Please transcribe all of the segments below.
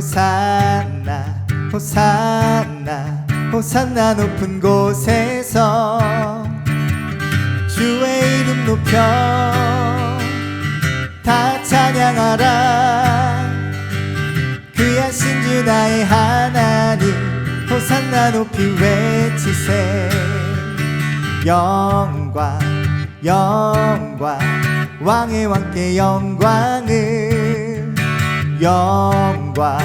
호산나 호산나 호산나 높은 곳에서 주의 이름 높여 다 찬양하라. 그야 신 주 나의 하나님 호산나 높이 외치세. 영광 영광 왕의 왕께 영광을 영광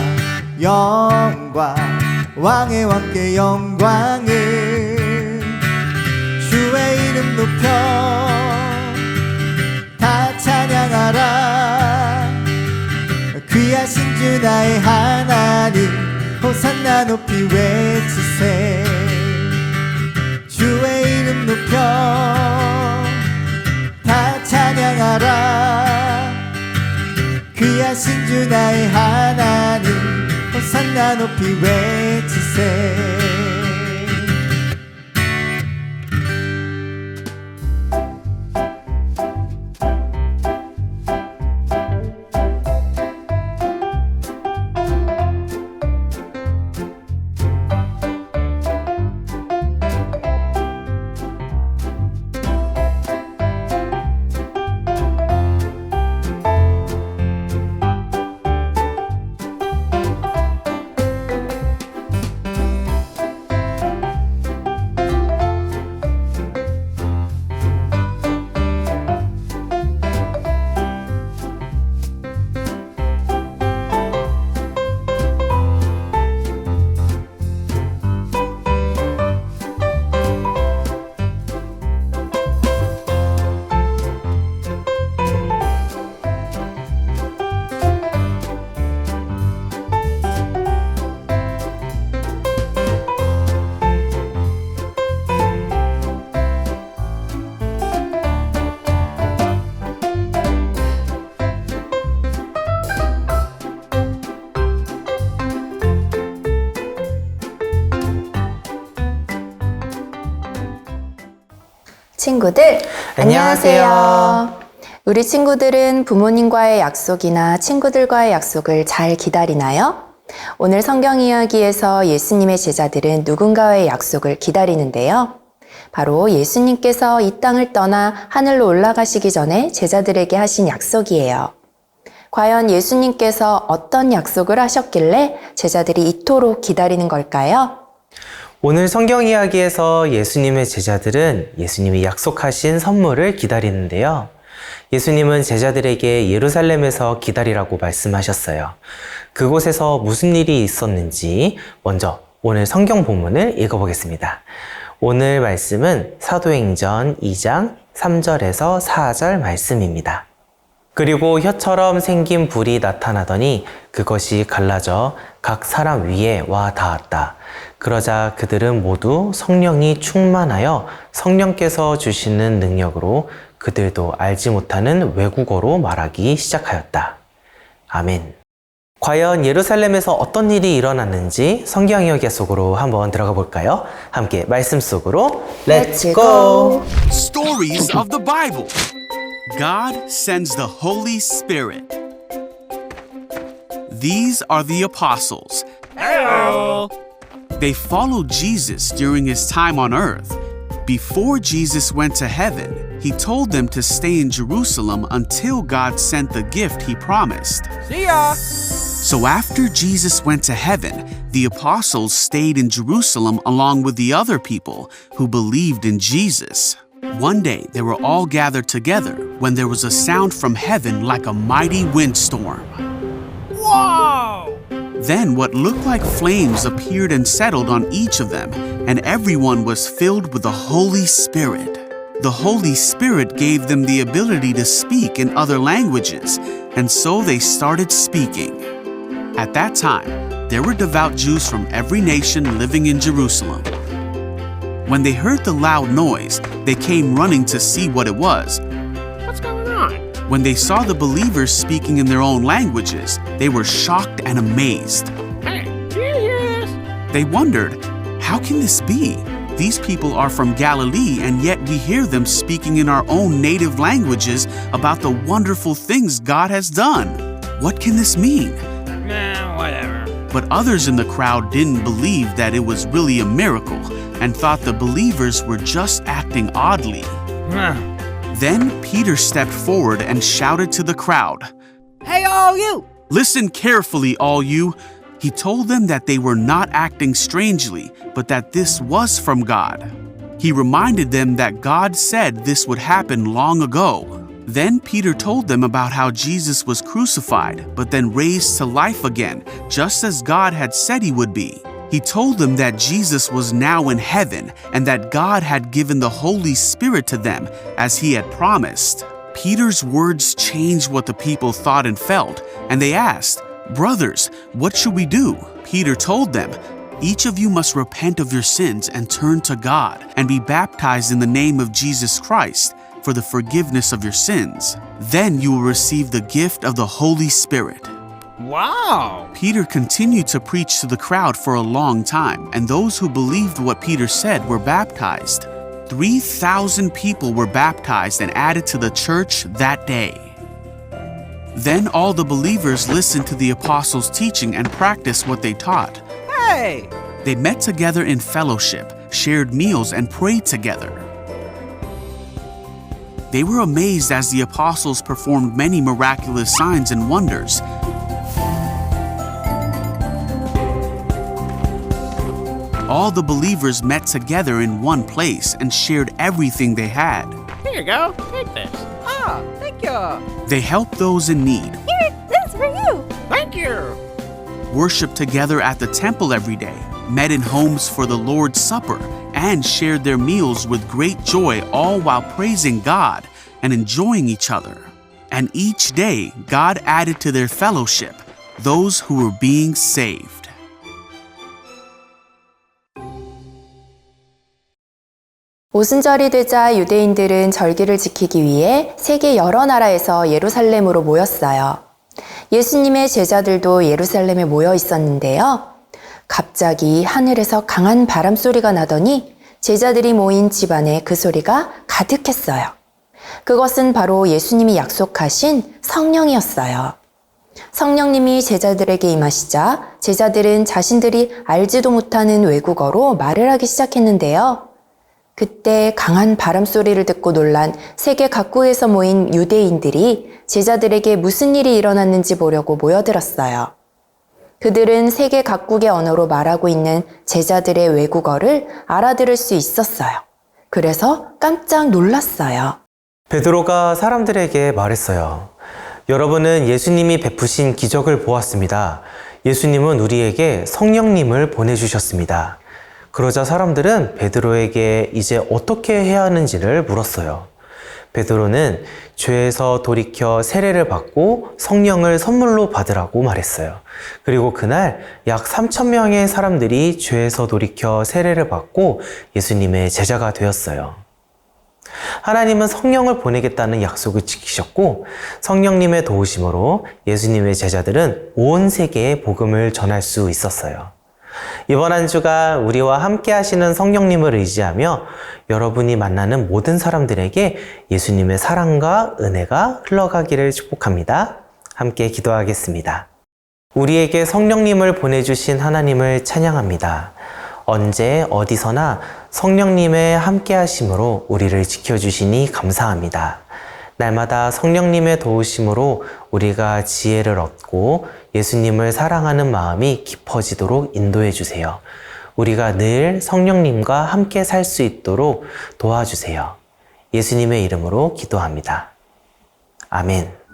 영광 왕의 왕께 영광을. 주의 이름 높여 다 찬양하라. 귀하신 주 나의 하나님 호산나 높이 외치세. 주의 이름 높여 다 찬양하라 悔しんじゅない花に幼のピュエチセ 친구들, 안녕하세요. 안녕하세요. 우리 친구들은 부모님과의 약속이나 친구들과의 약속을 잘 기다리나요? 오늘 성경 이야기에서 예수님의 제자들은 누군가의 약속을 기다리는데요. 바로 예수님께서 이 땅을 떠나 하늘로 올라가시기 전에 제자들에게 하신 약속이에요. 과연 예수님께서 어떤 약속을 하셨길래 제자들이 이토록 기다리는 걸까요? 오늘 성경 이야기에서 예수님의 제자들은 예수님이 약속하신 선물을 기다리는데요. 예수님은 제자들에게 예루살렘에서 기다리라고 말씀하셨어요. 그곳에서 무슨 일이 있었는지 먼저 오늘 성경 본문을 읽어보겠습니다. 오늘 말씀은 사도행전 2장 3절에서 4절 말씀입니다. 그리고 혀처럼 생긴 불이 나타나더니 그것이 갈라져 각 사람 위에 와 닿았다. 그러자 그들은 모두 성령이 충만하여 성령께서 주시는 능력으로 그들도 알지 못하는 외국어로 말하기 시작하였다. 아멘. 과연 예루살렘에서 어떤 일이 일어났는지 성경 이야기 속으로 한번 들어가 볼까요? 함께 말씀 속으로 Let's go. go! Stories of the Bible. God sends the Holy Spirit. These are the apostles. Hello. They followed Jesus during his time on earth. Before Jesus went to heaven, he told them to stay in Jerusalem until God sent the gift he promised. See ya! So after Jesus went to heaven, the apostles stayed in Jerusalem along with the other people who believed in Jesus. One day they were all gathered together when there was a sound from heaven like a mighty windstorm. Whoa! Then what looked like flames appeared and settled on each of them, and everyone was filled with the Holy Spirit. The Holy Spirit gave them the ability to speak in other languages, and so they started speaking. At that time, there were devout Jews from every nation living in Jerusalem. When they heard the loud noise, they came running to see what it was. What's going on? When they saw the believers speaking in their own languages, they were shocked and amazed. Hey, do you hear this? They wondered, how can this be? These people are from Galilee, and yet we hear them speaking in our own native languages about the wonderful things God has done. What can this mean? Nah, whatever. But others in the crowd didn't believe that it was really a miracle and thought the believers were just acting oddly. Huh. Then Peter stepped forward and shouted to the crowd, Hey, all you! Listen carefully, all you. He told them that they were not acting strangely, but that this was from God. He reminded them that God said this would happen long ago. Then Peter told them about how Jesus was crucified, but then raised to life again, just as God had said he would be. He told them that Jesus was now in heaven and that God had given the Holy Spirit to them, as he had promised. Peter's words changed what the people thought and felt, and they asked, Brothers, what should we do? Peter told them, Each of you must repent of your sins and turn to God, and be baptized in the name of Jesus Christ for the forgiveness of your sins. Then you will receive the gift of the Holy Spirit. Wow! Peter continued to preach to the crowd for a long time, and those who believed what Peter said were baptized. 3,000 people were baptized and added to the church that day. Then all the believers listened to the apostles' teaching and practiced what they taught. Hey! They met together in fellowship, shared meals, and prayed together. They were amazed as the apostles performed many miraculous signs and wonders. All the believers met together in one place and shared everything they had. Here you go. Take this. Ah, thank you. They helped those in need, That's for you. Thank you. worshiped together at the temple every day, met in homes for the Lord's Supper, and shared their meals with great joy, all while praising God and enjoying each other. And each day, God added to their fellowship those who were being saved. 오순절이 되자 유대인들은 절기를 지키기 위해 세계 여러 나라에서 예루살렘으로 모였어요. 예수님의 제자들도 예루살렘에 모여 있었는데요. 갑자기 하늘에서 강한 바람 소리가 나더니 제자들이 모인 집안에 그 소리가 가득했어요. 그것은 바로 예수님이 약속하신 성령이었어요. 성령님이 제자들에게 임하시자 제자들은 자신들이 알지도 못하는 외국어로 말을 하기 시작했는데요. 그때 강한 바람 소리를 듣고 놀란 세계 각국에서 모인 유대인들이 제자들에게 무슨 일이 일어났는지 보려고 모여들었어요. 그들은 세계 각국의 언어로 말하고 있는 제자들의 외국어를 알아들을 수 있었어요. 그래서 깜짝 놀랐어요. 베드로가 사람들에게 말했어요. 여러분은 예수님이 베푸신 기적을 보았습니다. 예수님은 우리에게 성령님을 보내주셨습니다. 그러자 사람들은 베드로에게 이제 어떻게 해야 하는지를 물었어요. 베드로는 죄에서 돌이켜 세례를 받고 성령을 선물로 받으라고 말했어요. 그리고 그날 약 3천 명의 사람들이 죄에서 돌이켜 세례를 받고 예수님의 제자가 되었어요. 하나님은 성령을 보내겠다는 약속을 지키셨고 성령님의 도우심으로 예수님의 제자들은 온 세계에 복음을 전할 수 있었어요. 이번 한 주가 우리와 함께 하시는 성령님을 의지하며 여러분이 만나는 모든 사람들에게 예수님의 사랑과 은혜가 흘러가기를 축복합니다. 함께 기도하겠습니다. 우리에게 성령님을 보내주신 하나님을 찬양합니다. 언제 어디서나 성령님의 함께 하심으로 우리를 지켜주시니 감사합니다. 날마다 성령님의 도우심으로 우리가 지혜를 얻고 예수님을 사랑하는 마음이 깊어지도록 인도해 주세요. 우리가 늘 성령님과 함께 살 수 있도록 도와주세요. 예수님의 이름으로 기도합니다. 아멘.